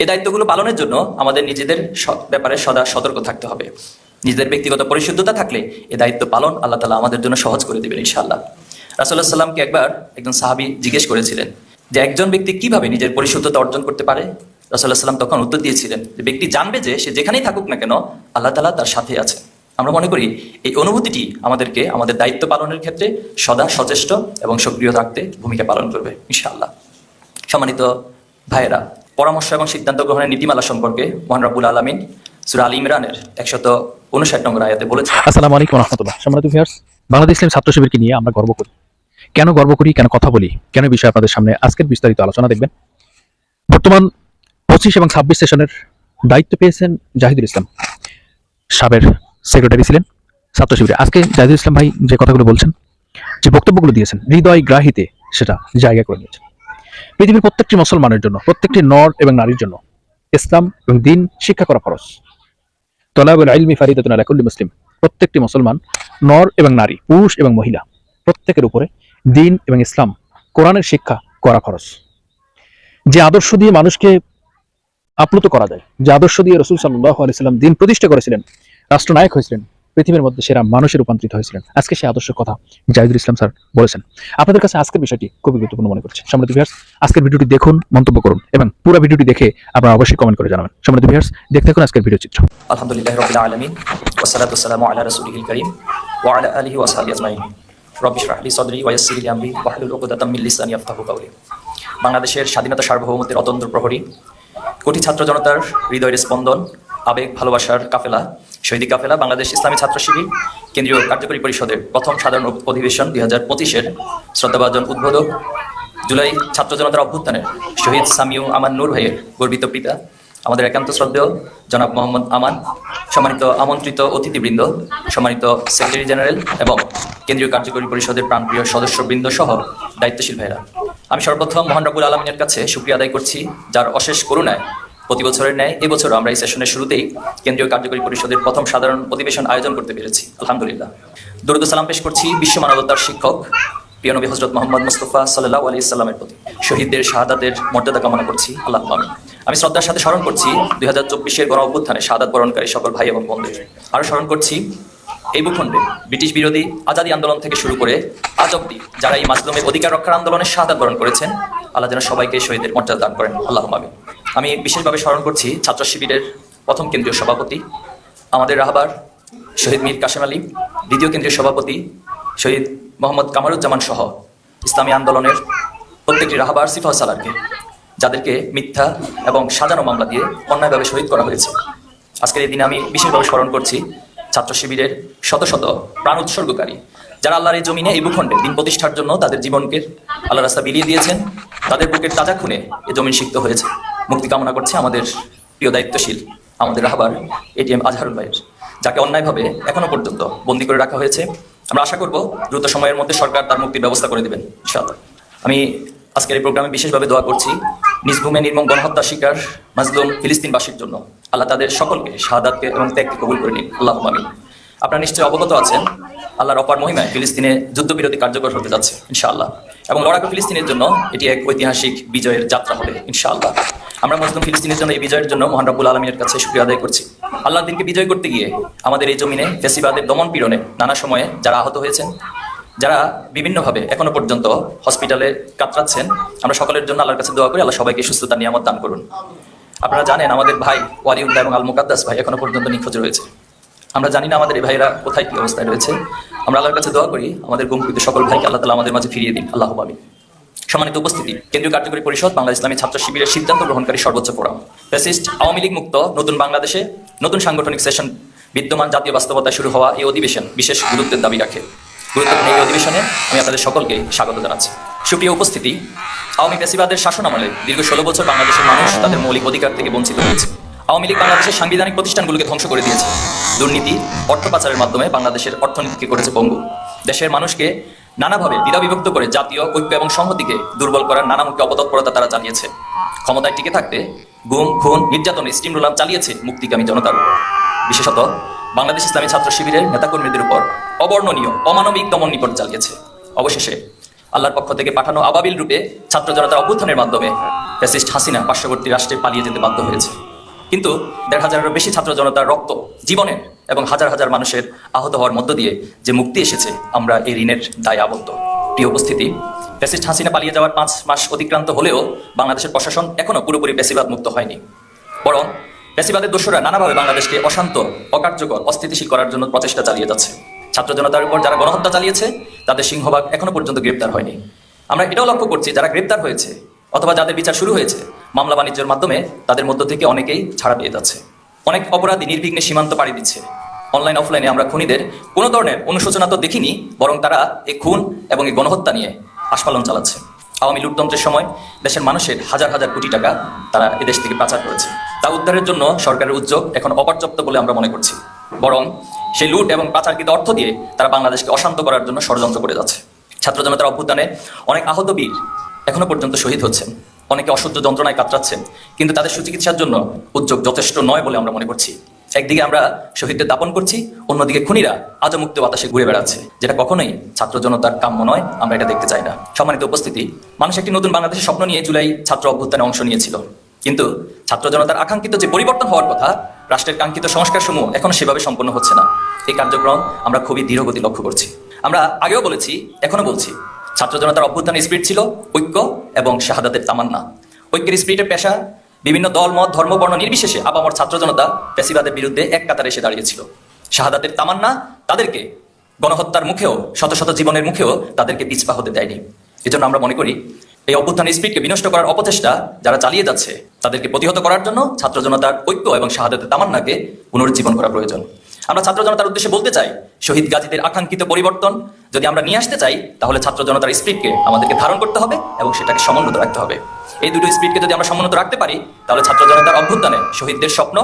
এই দায়িত্বগুলো পালনের জন্য আমাদের নিজেদের ব্যাপারে সদা সতর্ক থাকতে হবে। নিজেদের ব্যক্তিগত পরিশুদ্ধতা থাকলে এই দায়িত্ব পালন আল্লাহ তালা আমাদের জন্য সহজ করে দেবেন, ইনশাআল্লাহ। রাসুল্লাহ সাল্লামকে একবার একজন সাহাবি জিজ্ঞেস করেছিলেন যে একজন ব্যক্তি কীভাবে নিজের পরিশুদ্ধতা অর্জন করতে পারে? রাসুল্লাহ সাল্লাম তখন উত্তর দিয়েছিলেন যে ব্যক্তি জানবে যে সে যেখানেই থাকুক না কেন আল্লাহ তালা তার সাথে আছে। আমরা মনে করি এই অনুভূতিটি আমাদেরকে আমাদের দায়িত্ব পালনের ক্ষেত্রে সদা সচেষ্ট এবং সক্রিয় থাকতে ভূমিকা পালন করবে, ইনশাআল্লাহ। সম্মানিত ভাইয়েরা পরামর্শ এবং সিদ্ধান্ত গ্রহণের নীতিমালা সম্পর্কে মহান রাবুল আলমিন সুরা আল ইমরানের একশত উনষাট নম্বর আয়াতে বলেছে আসসালামু আলাইকুম রহমতুল্লাহ সম্মানিত ভিউয়ার্স বাংলাদেশ ইসলাম ছাত্র শিবিরকে নিয়ে আমরা গর্ব করি। কেন গর্ব করি, কেন কথা বলি, কেন বিষয়ে আপনাদের সামনে আজকের বিস্তারিত আলোচনা দেখবেন? বর্তমান পঁচিশ এবং ছাব্বিশ সেশনের দায়িত্ব পেয়েছেন জাহিদুল ইসলাম। সাবের সেক্রেটারি ছিলেন ছাত্র শিবিরে। আজকে জাহিদুল ইসলাম ভাই যে কথাগুলো বলছেন, যে বক্তব্যগুলো দিয়েছেন হৃদয় গ্রাহিতে সেটা জায়গা করে নিয়েছেন। পৃথিবীর প্রত্যেকটি মুসলমানের জন্য, প্রত্যেকটি নর এবং নারীর জন্য ইসলাম এবং দিন শিক্ষা করা খরচ তলাবুল মুসলিম। প্রত্যেকটি মুসলমান নর এবং নারী, পুরুষ এবং মহিলা, প্রত্যেকের উপরে দিন এবং ইসলাম, কোরআনের শিক্ষা করা খরচ যে আদর্শ দিয়ে মানুষকে আপ্লুত করা যায়, যে আদর্শ দিয়ে রসুল সাল্লাহ আলাইসাল্লাম দিন প্রতিষ্ঠা করেছিলেন, রাষ্ট্রনায়ক হয়েছিলেন পৃথিবীর মধ্যে সেরা মানুষে রূপান্তরিত হয়েছিলেন। আজকে সেই আদর্শের কথা জাহিদুল ইসলাম স্যার বলেছেন। আপনাদের কাছে আজকের বিষয়টি খুবই গুরুত্বপূর্ণ মনে করছে। সম্মানিত ভিউয়ার্স আজকের ভিডিওটি দেখুন, মন্তব্য করুন এবং পুরো ভিডিওটি দেখে আপনারা অবশ্যই কমেন্ট করে জানাবেন। সম্মানিত ভিউয়ার্স দেখতে থাকুন আজকের ভিডিও চিত্র। আলহামদুলিল্লাহ বাংলাদেশের স্বাধীনতা সার্বভৌমত্বের অতন্ত্র প্রহরী, কোটি ছাত্র জনতার হৃদয়ের স্পন্দন, আবেগ, ভালোবাসার কাফেলা শহীদি কাফেলা, বাংলাদেশ ইসলামী ছাত্র শিবির, কেন্দ্রীয় কার্যকরী পরিষদের প্রথম সাধারণ অধিবেশন দুই হাজার পঁচিশের শ্রদ্ধাভাজন উদ্বোধক জুলাই ছাত্র জনতার অভ্যুত্থানের শহীদ সামিউ আমান নূর ভাইয়ের গর্বিত পিতা, আমাদের একান্ত শ্রদ্ধেয় জনাব মোহাম্মদ আমান, সম্মানিত আমন্ত্রিত অতিথিবৃন্দ, সম্মানিত সেক্রেটারি জেনারেল এবং কেন্দ্রীয় কার্যকরী পরিষদের প্রাণপ্রিয় সদস্যবৃন্দ সহ দায়িত্বশীল ভাইরা। আমি সর্বপ্রথম মহান রব্বুল আলমিনের কাছে সুক্রিয়া আদায় করছি, যার অশেষ করুণায় প্রতি বছরের ন্যায় এবছর আমরা এই সেশনের শুরুতেই কেন্দ্রীয় কার্যকরী পরিষদের প্রথম সাধারণ অধিবেশন আয়োজন করতে পেরেছি, আলহামদুলিল্লাহ। দরুদ সালাম পেশ করছি বিশ্ব মানবতার শিক্ষক, প্রিয় নবী হজরত মোহাম্মদ মুস্তফা সাল্লাহ আলি ইসলামের প্রতি। শহীদদের শাহাদাতের মর্যাদা কামনা করছি, আল্লাহ আমি আমি শ্রদ্ধার সাথে স্মরণ করছি দুই হাজার চব্বিশের গণ অভ্যুত্থানে শাহাদাত বরণকারী সকল ভাই এবং বোনদের। আরও স্মরণ করছি এই ভূখণ্ডে ব্রিটিশ বিরোধী আজাদী আন্দোলন থেকে শুরু করে আজ অব্দি যারা এই মাসলুমের অধিকার রক্ষার আন্দোলনে শাহাদাত বরণ করেছেন, আল্লাহ যেন সবাইকে শহীদের মর্যাদা দান করেন, আল্লাহ আমি আমি বিশেষভাবে স্মরণ করছি ছাত্র শিবিরের প্রথম কেন্দ্রীয় সভাপতি, আমাদের রাহবার শহীদ মীর কাশেম আলী, দ্বিতীয় কেন্দ্রীয় সভাপতি শহীদ মোহাম্মদ কামারুজ্জামান সহ ইসলামী আন্দোলনের প্রত্যেকটি রাহাবার সিফা সালারকে, যাদেরকে মিথ্যা এবং সাজানো মামলা দিয়ে অন্যায়ভাবে শহীদ করা হয়েছে। আজকের এই দিনে আমি বিশেষভাবে স্মরণ করছি ছাত্র শিবিরের শত শত প্রাণ উৎসর্গকারী, যারা আল্লাহর এই জমিনে, এই ভূখণ্ডে দিন প্রতিষ্ঠার জন্য তাদের জীবনকে আল্লাহ রাস্তা বিলিয়ে দিয়েছেন, তাদের বুকের তাজা খুনে এ জমিন সিক্ত হয়েছে। মুক্তি কামনা করছে আমাদের প্রিয় দায়িত্বশীল, আমাদের রাহাবার এটিএম আজহারুল ভাইয়ের, যাকে অন্যায়ভাবে এখনও পর্যন্ত বন্দি করে রাখা হয়েছে। আমরা আশা করব দ্রুত সময়ের মধ্যে সরকার তার মুক্তির ব্যবস্থা করে দেবেন আমি আজকের এই প্রোগ্রামে বিশেষভাবে দোয়া করছি নিজ ভূমে নির্মম গণহত্যা শিকার, মাজলুম ফিলিস্তিনবাসীর জন্য। আল্লাহ তাদের সকলকে শাহাদাতকে এবং ত্যাগকে কবুল করে নিন আল্লাহ আমিন। আপনারা নিশ্চয়ই অবগত আছেন, আল্লাহর অপার মহিমায় ফিলিস্তিনে যুদ্ধবিরতি কার্যকর হতে যাচ্ছে, ইনশাআল্লাহ। এবং লড়াকু ফিলিস্তিনের জন্য এটি এক ঐতিহাসিক বিজয়ের যাত্রা হবে, ইনশাআল্লাহ। আমরা মুসলিম ফিলিস্তিনের জন্য এই বিজয়ের জন্য মহান রাব্বুল আলমীর কাছে শুক্রিয়া আদায় করছি। আল্লাহর দিনকে বিজয় করতে গিয়ে আমাদের এই জমিনে ফেসিবাদের দমন পীড়নে নানা সময়ে যারা আহত হয়েছেন, যারা বিভিন্নভাবে এখনও পর্যন্ত হসপিটালে কাতরাচ্ছেন, আমরা সকলের জন্য আল্লাহর কাছে দোয়া করি, আল্লাহ সবাইকে সুস্থতা, নিয়ামত দান করুন। আপনারা জানেন, আমাদের ভাই ওয়ালিউল্লাহ এবং আল মুকাদ্দাস ভাই এখনও পর্যন্ত নিখোঁজ রয়েছে। আমরা জানি না আমাদের এই ভাইরা কোথায় কি অবস্থায় রয়েছে। আমরা আল্লাহর কাছে দোয়া করি, আমাদের গুমকৃত সকল ভাইকে আল্লাহ তালা আমাদের মাঝে ফিরিয়ে দিন। আল্লাহ আমিন সম্মানিত উপস্থিতি, কেন্দ্রীয় কার্যকরী পরিষদ বাংলা ইসলামী ছাত্র শিবিরের সিদ্ধান্ত গ্রহণকারী সর্বোচ্চ ফোরাম। ফ্যাসিস্ট, আওয়ামী লীগ মুক্ত, নতুন বাংলাদেশে নতুন সাংগঠনিক সেশন বিদ্যমান জাতীয় বাস্তবতায় শুরু হওয়া এই অধিবেশন বিশেষ গুরুত্বের দাবি রাখে। গুরুত্বপূর্ণ এই অধিবেশনে আমি আপনাদের সকলকে স্বাগত জানাচ্ছি। সুপ্রিয় উপস্থিতি, আওয়ামী পেশিবাদের শাসন আমলে দীর্ঘ ষোলো বছর বাংলাদেশের মানুষ তাদের মৌলিক অধিকার থেকে বঞ্চিত হয়েছে। আওয়ামী লীগ বাংলাদেশের সাংবিধানিক প্রতিষ্ঠানগুলোকে ধ্বংস করে দিয়েছে। দুর্নীতি, অর্থ পাচারের মাধ্যমে বাংলাদেশের অর্থনীতিকে করেছে পঙ্গু। দেশের মানুষকে নানাভাবে বিভক্ত করে জাতীয়, ঐক্য এবং সংহতিকে দুর্বল করার নানামুখী অপতৎপরতা তারা চালিয়েছে ক্ষমতায় টিকে থাকতে গুম, খুন, নির্যাতন, স্টিম রোলাম চালিয়েছে মুক্তিকামী জনতার উপর। বিশেষত বাংলাদেশ ইসলামী ছাত্র শিবিরের নেতাকর্মীদের উপর অবর্ণনীয়, অমানবিক দমন নিকট চালিয়েছে। অবশেষে আল্লাহর পক্ষ থেকে পাঠানো আবাবিল রূপে ছাত্র জনতার অভ্যুত্থানের মাধ্যমে ফ্যাসিস্ট হাসিনা পার্শ্ববর্তী রাষ্ট্রে পালিয়ে যেতে বাধ্য হয়েছে। কিন্তু দেড় হাজারেরও বেশি ছাত্র জনতার রক্ত জীবনের এবং হাজার হাজার মানুষের আহত হওয়ার মধ্য দিয়ে যে মুক্তি এসেছে, আমরা এই ঋণের দায় আবদ্ধ। প্রিয় উপস্থিতি, ফ্যাসিস্ট হাসিনা পালিয়ে যাওয়ার পাঁচ মাস অতিক্রান্ত হলেও বাংলাদেশের প্রশাসন এখনও পুরোপুরি বেশিবাদ মুক্ত হয়নি। বরং ফ্যাসিবাদের দোষরা নানাভাবে বাংলাদেশকে অশান্ত, অকার্যকর, অস্থিতিশীল করার জন্য প্রচেষ্টা চালিয়ে যাচ্ছে। ছাত্র জনতার উপর যারা গণহত্যা চালিয়েছে, তাদের সিংহভাগ এখনও পর্যন্ত গ্রেপ্তার হয়নি। আমরা এটাও লক্ষ্য করছি, যারা গ্রেপ্তার হয়েছে অথবা যাদের বিচার শুরু হয়েছে মামলা বাণিজ্যের মাধ্যমে তাদের মধ্য থেকে অনেকেই ছাড়া পেয়ে যাচ্ছে। অনেক অপরাধী নির্বিঘ্নে সীমান্ত পাড়ি দিচ্ছে। অনলাইন, অফলাইনে আমরা খুনিদের কোনো ধরনের অনুশোচনা তো দেখিনি, বরং তারা এই খুন এবং এই গণহত্যা নিয়ে আস্ফালন চালাচ্ছে। আওয়ামী লুটতন্ত্রের সময় দেশের মানুষের হাজার হাজার কোটি টাকা তারা এদেশ থেকে পাচার করেছে। তা উদ্ধারের জন্য সরকারের উদ্যোগ এখন অপর্যাপ্ত বলে আমরা মনে করছি। বরং সেই লুট এবং পাচারকৃত অর্থ দিয়ে তারা বাংলাদেশকে অশান্ত করার জন্য ষড়যন্ত্র করে যাচ্ছে। ছাত্র জনতার অভ্যুত্থানে অনেক আহত বীর এখনও পর্যন্ত শহীদ হচ্ছেন। অনেকে অসহ্য যন্ত্রণায় কাতরাচ্ছেন, কিন্তু তাদের সুচিকিৎসার জন্য উদ্যোগ যথেষ্ট নয় বলে আমরা মনে করছি। একদিকে আমরা শহীদদের দাপন করছি, অন্যদিকে খুনিরা আজও মুক্ত বাতাসে ঘুরে বেড়াচ্ছে, যেটা কখনোই ছাত্র জনতার কাম্য নয়, আমরা এটা দেখতে চাই না। সম্মানিত উপস্থিতি, মানুষ একটি নতুন বাংলাদেশের স্বপ্ন নিয়ে জুলাই ছাত্র অভ্যুত্থানে অংশ নিয়েছিল। কিন্তু ছাত্র জনতার আকাঙ্ক্ষিত যে পরিবর্তন হওয়ার কথা, রাষ্ট্রের কাঙ্ক্ষিত সংস্কার সমূহ এখনও সেভাবে সম্পন্ন হচ্ছে না। এই কার্যক্রম আমরা খুবই ধীরগতি লক্ষ্য করছি। আমরা আগেও বলেছি, এখনও বলছি ছাত্র জনতার অভ্যুত্থানের স্পিরিট ছিল ঐক্য এবং শাহাদাতের তামান্না। ঐক্যের স্পিরিটের পেশা, বিভিন্ন দল, মত, ধর্ম, বর্ণ নির্বিশেষে আবামর ছাত্র জনতা পেশিবাদের বিরুদ্ধে এক কাতারে এসে দাঁড়িয়েছিল। শাহাদাতের তামান্না তাদেরকে গণহত্যার মুখেও, শত শত জীবনের মুখেও তাদেরকে পিছপা হতে দেয়নি। এজন্য আমরা মনে করি, এই অভ্যুত্থান স্পিডকে বিনষ্ট করার অপচেষ্টা যারা চালিয়ে যাচ্ছে, তাদেরকে প্রতিহত করার জন্য ছাত্র জনতার ঐক্য এবং শাহাদাতের তামান্নাকে পুনরুজ্জীবন করা প্রয়োজন। আমরা ছাত্র জনতার উদ্দেশ্যে বলতে চাই, শহীদ গাজীদের আকাঙ্ক্ষিত পরিবর্তন যদি আমরা নিয়ে আসতে চাই, তাহলে ছাত্র জনতার স্পিডকে আমাদেরকে ধারণ করতে হবে এবং সেটাকে সমুন্নত রাখতে হবে। এই দুটো স্পিডকে যদি আমরা সমুন্নত রাখতে পারি, তাহলে ছাত্র জনতার অভ্যুত্থানে শহীদদের স্বপ্ন,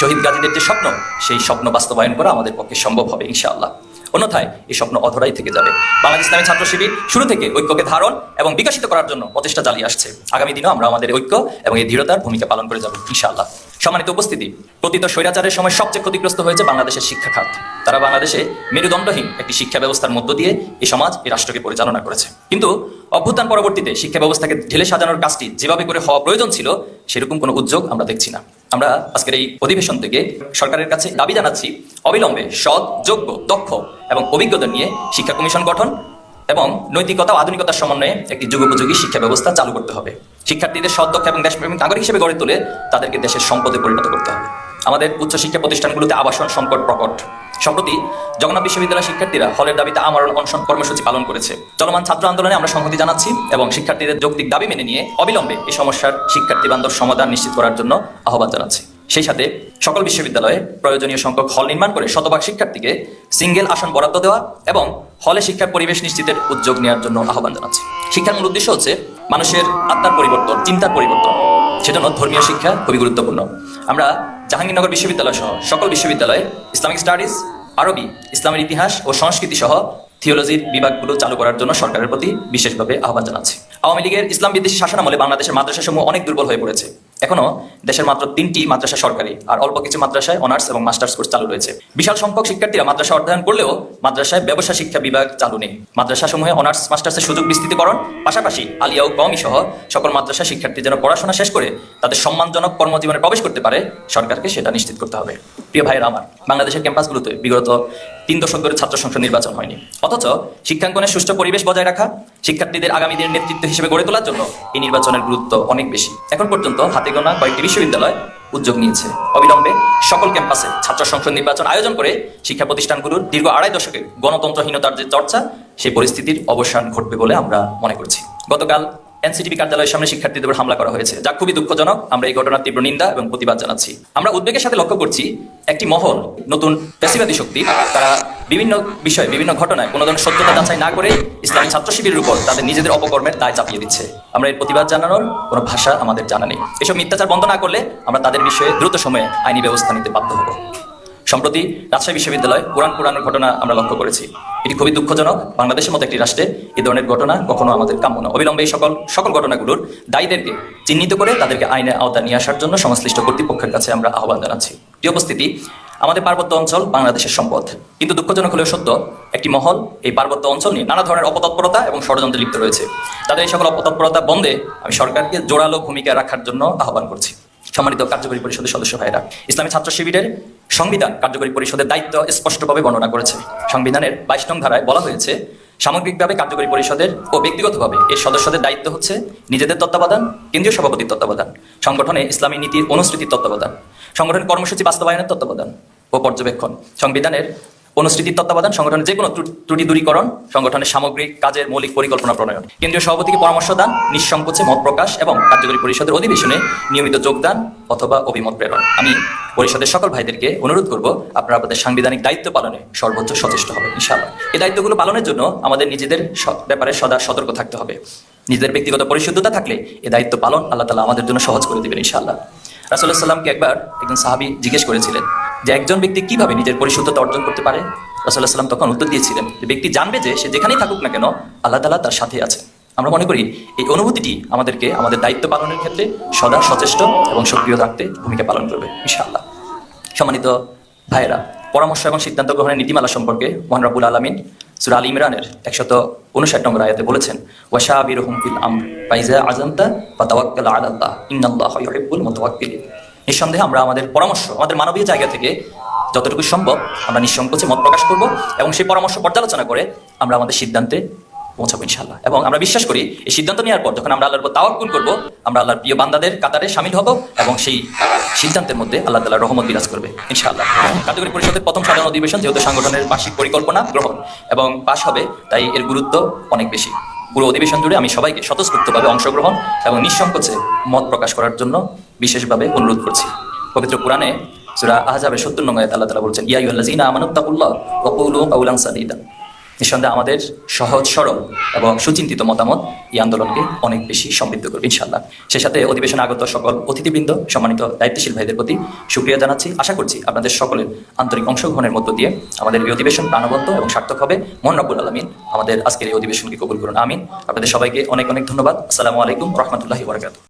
শহীদ গাজীদের যে স্বপ্ন, সেই স্বপ্ন বাস্তবায়ন করা আমাদের পক্ষে সম্ভব হবে, ইনশাআল্লাহ। অন্যথায় এই স্বপ্ন অধরাই থেকে যাবে। বাংলাদেশ ইসলামী ছাত্র শিবির শুরু থেকে ঐক্যকে ধারণ এবং বিকশিত করার জন্য প্রচেষ্টা চালিয়ে আসছে। আগামী দিনেও আমরা আমাদের ঐক্য এবং এই দৃঢ়তার ভূমিকা পালন করে যাব, ইনশাআল্লাহ। সম্মানিত উপস্থিতি, প্রতীত স্বৈরাচারের সময় সবচেয়ে ক্ষতিগ্রস্ত হয়েছে বাংলাদেশের শিক্ষা খাত। তারা বাংলাদেশে মেরুদণ্ডহীন একটি শিক্ষা ব্যবস্থার মধ্য দিয়ে এই সমাজ, এই রাষ্ট্রকে পরিচালনা করেছে। কিন্তু অভ্যুত্থান পরবর্তীতে শিক্ষা ব্যবস্থাকে ঢেলে সাজানোর কাজটি যেভাবে করে হওয়া প্রয়োজন ছিল, সেরকম কোনো উদ্যোগ আমরা দেখছি না। আমরা আজকের এই অধিবেশন থেকে সরকারের কাছে দাবি জানাচ্ছি, অবিলম্বে সৎ, যোগ্য, দক্ষ এবং অভিজ্ঞতা নিয়ে শিক্ষা কমিশন গঠন এবং নৈতিকতা ও আধুনিকতার সমন্বয়ে একটি যুগোপযোগী শিক্ষা ব্যবস্থা চালু করতে হবে। শিক্ষার্থীদের সৎ, দক্ষ এবং দেশপ্রেমিক নাগরিক হিসেবে গড়ে তুলে তাদেরকে দেশের সম্পদে পরিণত করতে হবে। আমাদের উচ্চশিক্ষা প্রতিষ্ঠানগুলোতে আবাসন সংকট প্রকট। সম্প্রতি জগন্নাথ বিশ্ববিদ্যালয়ের শিক্ষার্থীরা হলের দাবিতে আমরণ অনশন কর্মসূচি পালন করেছে। চলমান ছাত্র আন্দোলনে আমরা সংহতি জানাচ্ছি এবং শিক্ষার্থীদের যৌক্তিক দাবি মেনে নিয়ে অবিলম্বে এই সমস্যার শিক্ষার্থী বান্ধব সমাধান নিশ্চিত করার জন্য আহ্বান জানাচ্ছি। সেই সাথে সকল বিশ্ববিদ্যালয়ে প্রয়োজনীয় সংখ্যক হল নির্মাণ করে শতভাগ শিক্ষার্থীকে সিঙ্গেল আসন বরাদ্দ দেওয়া এবং হলে শিক্ষার পরিবেশ নিশ্চিতের উদ্যোগ নেওয়ার জন্য আহ্বান জানাচ্ছি। শিক্ষার মূল উদ্দেশ্য হচ্ছে মানুষের আত্মার পরিবর্তন, চিন্তার পরিবর্তন। সেজন্য ধর্মীয় শিক্ষা খুবই গুরুত্বপূর্ণ। আমরা জাহাঙ্গীরনগর বিশ্ববিদ্যালয় সহ সকল বিশ্ববিদ্যালয়ে ইসলামিক স্টাডিজ, আরবি, ইসলামের ইতিহাস ও সংস্কৃতি সহ থিওলজির বিভাগগুলো চালু করার জন্য সরকারের প্রতি বিশেষভাবে আহ্বান জানাচ্ছি। আওয়ামী লীগের ইসলাম বিদ্বেষী শাসনামলে বাংলাদেশের মাদ্রাসাসমূহ অনেক দুর্বল হয়ে পড়েছে। এখনও দেশের মাত্র তিনটি মাদ্রাসা সরকারি, আর অল্প কিছু মাদ্রাসায় অনার্স এবং মাস্টার্স কোর্স চালু রয়েছে। বিশাল সংখ্যক শিক্ষার্থীরা মাদ্রাসা অধ্যয়ন করলেও মাদ্রাসায় ব্যবসা শিক্ষা বিভাগ চালু নেই। মাদ্রাসা সমূহে অনার্স, মাস্টার্সের সুযোগ বিস্তৃতকরণ, পাশাপাশি আলিয়া ও কমি সহ সকল মাদ্রাসা শিক্ষার্থী যেন পড়াশোনা শেষ করে তাদের সম্মানজনক কর্মজীবনে প্রবেশ করতে পারে, সরকারকে সেটা নিশ্চিত করতে হবে। প্রিয় ভাইয়েরা আমার, বাংলাদেশের ক্যাম্পাসগুলোতে বিগত তিন দশক ধরে ছাত্র সংসদ নির্বাচন হয়নি। অথচ শিক্ষাঙ্গনের সুষ্ঠু পরিবেশ বজায় রাখা শিক্ষার্থীদের আগামী দিনের নেতৃত্ব হিসেবে গড়ে তোলার জন্য এই নির্বাচনের গুরুত্ব অনেক বেশি। এখন পর্যন্ত হাতে গোনা কয়েকটি বিশ্ববিদ্যালয় উদ্যোগ নিয়েছে। অবিলম্বে সকল ক্যাম্পাসে ছাত্র সংসদ নির্বাচন আয়োজন করে শিক্ষা প্রতিষ্ঠানগুলোর দীর্ঘ আড়াই দশকে গণতন্ত্রহীনতার যে চর্চা, সেই পরিস্থিতির অবসান ঘটবে বলে আমরা মনে করছি। গতকাল এনসিটিভি কার্যালয়ের সামনে শিক্ষার্থীদের উপর হামলা করা হয়েছে, যা খুবই দুঃখজনক। আমরা এই ঘটনার তীব্র নিন্দা এবং প্রতিবাদ জানাচ্ছি। আমরা উদ্বেগের সাথে লক্ষ্য করছি, একটি মহল, নতুন পেশিবাদী শক্তি, তারা বিভিন্ন বিষয়ে, বিভিন্ন ঘটনায় কোনো ধরনের সত্যতা যাচাই না করে ইসলামী ছাত্র শিবিরের উপর তাদের নিজেদের অপকর্মের দায় চাপিয়ে দিচ্ছে। আমরা এর প্রতিবাদ জানানোর কোনো ভাষা আমাদের জানা নেই। এসব মিথ্যাচার বন্ধ না করলে আমরা তাদের বিষয়ে দ্রুত সময়ে আইনি ব্যবস্থা নিতে বাধ্য হব। সম্প্রতি রাজশাহী বিশ্ববিদ্যালয় কোরআন পুরাণের ঘটনা আমরা লক্ষ্য করেছি। এটি খুবই দুঃখজনক। বাংলাদেশের মতো একটি রাষ্ট্রে এই ধরনের ঘটনা কখনো আমাদের কাম্য না। অবিলম্বে সকল সকল ঘটনাগুলোর দায়ীদেরকে চিহ্নিত করে তাদেরকে আইনের আওতা নিয়ে আসার জন্য সংশ্লিষ্ট কর্তৃপক্ষের কাছে আমরা আহ্বান জানাচ্ছি। প্রিয় উপস্থিতি, আমাদের পার্বত্য অঞ্চল বাংলাদেশের সম্পদ। কিন্তু দুঃখজনক হলেও সত্য, একটি মহল এই পার্বত্য অঞ্চল নিয়ে নানা ধরনের অপতৎপরতা এবং ষড়যন্ত্রে লিপ্ত রয়েছে। তাদের এই সকল অপতৎপরতা বন্ধে আমি সরকারকে জোরালো ভূমিকা রাখার জন্য আহ্বান করছি। সম্মানিত কার্যকরী পরিষদের সদস্য ভাইরা ইসলামী ছাত্র শিবিরের সংবিধান কার্যকরী পরিষদের দায়িত্ব স্পষ্টভাবে বর্ণনা করেছে। সংবিধানের বাইশ নং ধারায় বলা হয়েছে, সামগ্রিকভাবে কার্যকরী পরিষদের ও ব্যক্তিগতভাবে এর সদস্যদের দায়িত্ব হচ্ছে নিজেদের তত্ত্বাবধান, কেন্দ্রীয় সভাপতির তত্ত্বাবধান, সংগঠনে ইসলামী নীতির অনুসৃতির তত্ত্বাবধান সংগঠনের কর্মসূচি বাস্তবায়নের তত্ত্বাবধান ও পর্যবেক্ষণ। সংবিধানের অনুসৃতির তত্ত্বাবধান, সংগঠনের যে কোনো ত্রুটি দূরীকরণ, সংগঠনের সামগ্রিক কাজের মৌলিক পরিকল্পনা প্রণয়ন। কেন্দ্রীয় সভাপতিকে পরামর্শ দান, নিঃসংকোচে মত প্রকাশ এবং কার্যকরী পরিষদের অধিবেশনে নিয়মিত যোগদান অথবা অভিমত প্রেরণ। আমি পরিষদের সকল ভাইদেরকে অনুরোধ করব, আপনারা আপনাদের সাংবিধানিক দায়িত্ব পালনে সর্বোচ্চ সচেষ্ট হবে ইনশাআল্লাহ। এই দায়িত্বগুলো পালনের জন্য আমাদের নিজেদের ব্যাপারে সদা সতর্ক থাকতে হবে। নিজেদের ব্যক্তিগত পরিশুদ্ধতা থাকলে এই দায়িত্ব পালন আল্লাহ তালা আমাদের জন্য সহজ করে দেবেন, ইনশাআল্লাহ। রাসুল্লাহ সাল্লামকে একবার একজন সাহাবি জিজ্ঞেস করেছিলেন যে একজন ব্যক্তি কীভাবে নিজের পরিশুদ্ধতা অর্জন করতে পারে? রাসুল্লাহ সাল্লাম তখন উত্তর দিয়েছিলেন, যে ব্যক্তি জানবে যে সে যেখানেই থাকুক না কেন, আল্লাহ তালা তার সাথে আছে। আমরা মনে করি এই অনুভূতিটি আমাদেরকে আমাদের দায়িত্ব পালনের ক্ষেত্রে সদা সচেষ্ট এবং সক্রিয় থাকতে ভূমিকা পালন করবে, ইনশাআল্লাহ। সম্মানিত ভাইয়েরা, পরামর্শ এবং সিদ্ধান্ত গ্রহণের নীতিমালা সম্পর্কে মোহান আলমিন সুরা আল ইমরানের একশত উনষাট নম্বর আয়াতে বলেছেন ওয়াশা বিরহম ফিল আমর, ফাইজা আজমতা বা তাওয়াক্কাল আলাল্লাহ, ইন্নাল্লাহ ইউহিব্বুল নিঃসন্দেহে আমরা আমাদের পরামর্শ, আমাদের মানবীয় জায়গা থেকে যতটুকু সম্ভব আমরা নিঃসংকোচে মত প্রকাশ করব এবং সেই পরামর্শ পর্যালোচনা করে আমরা আমাদের সিদ্ধান্তে পৌঁছাবো ইনশাল্লাহ এবং আমরা বিশ্বাস করি, এই সিদ্ধান্ত নেওয়ার পর যখন আমরা আল্লাহর উপর তাওয়াক্কুল করব, আমরা আল্লাহর প্রিয় বান্দাদের কাতারে সামিল হব এবং সেই সিদ্ধান্তের মধ্যে আল্লাহ তাআলার রহমত বিরাজ করবে ইনশাআল্লাহ। কার্যকরী পরিষদের প্রথম সাধারণ অধিবেশন যেহেতু সংগঠনের বার্ষিক পরিকল্পনা গ্রহণ এবং পাশ হবে, তাই এর গুরুত্ব অনেক বেশি। পুরো অধিবেশন জুড়ে আমি সবাইকে স্বতঃস্ফূর্তভাবে অংশগ্রহণ এবং নিঃসংকোচে মত প্রকাশ করার জন্য বিশেষভাবে অনুরোধ করছি। পবিত্র কোরআনে সুরা আহজাবের সত্তর নঙ্গায় আল্লাহ তালা বলছেন ইয়াই আল্লাহ আমানুত্তাকুল্লাহ ওয়া কুলু কাওলান সাদীদা। নিঃসন্দেহে আমাদের সহজ, সরল এবং সুচিন্তিত মতামত এই আন্দোলনকে অনেক বেশি সমৃদ্ধ করবে ইনশাল্লাহ সে সাথে অধিবেশনে আগত সকল অতিথিবৃন্দ, সম্মানিত দায়িত্বশীল ভাইদের প্রতি সুক্রিয়া জানাচ্ছি। আশা করছি আপনাদের সকলের আন্তরিক অংশগ্রহণের মধ্য দিয়ে আমাদের এই অধিবেশন প্রাণবন্ত এবং সার্থক হবে। মন রব্বুল আলমিন আমাদের আজকের এই অধিবেশনকে কবুল করুন। আমিন। আপনাদের সবাইকে অনেক অনেক ধন্যবাদ। আসসালামু আলাইকুম রহমতুল্লাহি বরকাত